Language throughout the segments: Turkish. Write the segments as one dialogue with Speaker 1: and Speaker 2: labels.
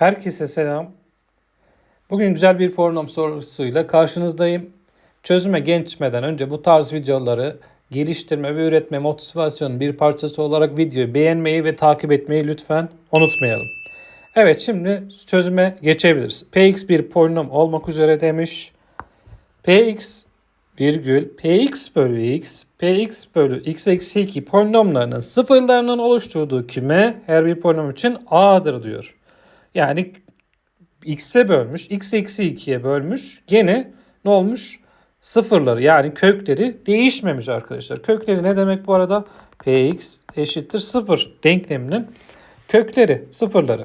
Speaker 1: Herkese selam. Bugün güzel bir pornom sorusuyla karşınızdayım. Çözüme geçmeden önce bu tarz videoları geliştirme ve üretme motivasyonun bir parçası olarak videoyu beğenmeyi ve takip etmeyi lütfen unutmayalım. Evet şimdi çözüme geçebiliriz. Px bir polinom olmak üzere demiş. Px virgül Px bölü x, Px bölü x eksi 2 polinomlarının sıfırlarının oluşturduğu küme her bir polinom için A'dır diyor. Yani x'e bölmüş, x eksi 2'ye bölmüş. Gene ne olmuş? Sıfırları yani kökleri değişmemiş arkadaşlar. Kökleri ne demek bu arada? px eşittir 0 denkleminin kökleri, sıfırları.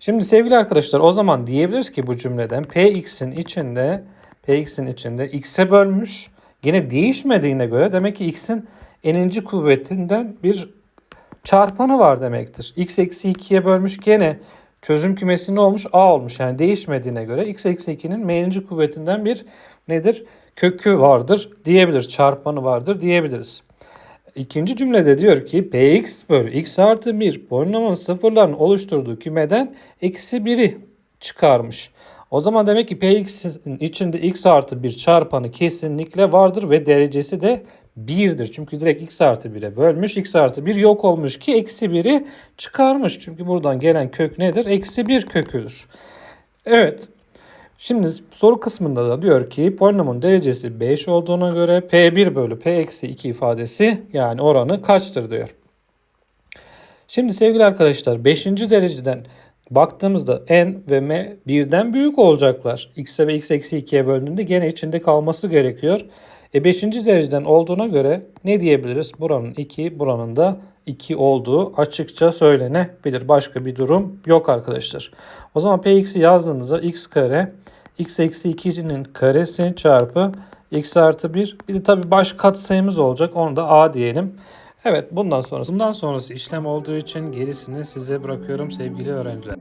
Speaker 1: Şimdi sevgili arkadaşlar o zaman diyebiliriz ki bu cümleden px'in içinde px'in içinde x'e bölmüş. Gene değişmediğine göre demek ki x'in eninci kuvvetinden bir çarpanı var demektir. x eksi 2'ye bölmüş gene çözüm kümesi ne olmuş? A olmuş. Yani değişmediğine göre x eksi 2'nin m'ninci kuvvetinden bir nedir? Kökü vardır diyebiliriz. Çarpanı vardır diyebiliriz. İkinci cümlede diyor ki px bölü x artı 1 polinomun sıfırların oluşturduğu kümeden eksi 1'i çıkarmış. O zaman demek ki px'in içinde x artı 1 çarpanı kesinlikle vardır ve derecesi de 1'dir. Çünkü direkt x artı 1'e bölmüş. x artı 1 yok olmuş ki eksi 1'i çıkarmış. Çünkü buradan gelen kök nedir? Eksi 1 köküdür. Evet. Şimdi soru kısmında da diyor ki polinomun derecesi 5 olduğuna göre P1 bölü P eksi 2 ifadesi yani oranı kaçtır diyor. Şimdi sevgili arkadaşlar 5. dereceden baktığımızda n ve m birden büyük olacaklar. x'e ve x eksi 2'ye bölündüğünde gene içinde kalması gerekiyor. E 5. dereceden olduğuna göre ne diyebiliriz? Buranın 2, buranın da 2 olduğu açıkça söylenebilir. Başka bir durum yok arkadaşlar. O zaman px'i yazdığımızda x kare x eksi 2'nin karesi çarpı x artı 1. Bir de tabi baş katsayımız olacak. Onu da a diyelim. Evet bundan sonrası, bundan sonrası işlem olduğu için gerisini size bırakıyorum sevgili öğrenciler.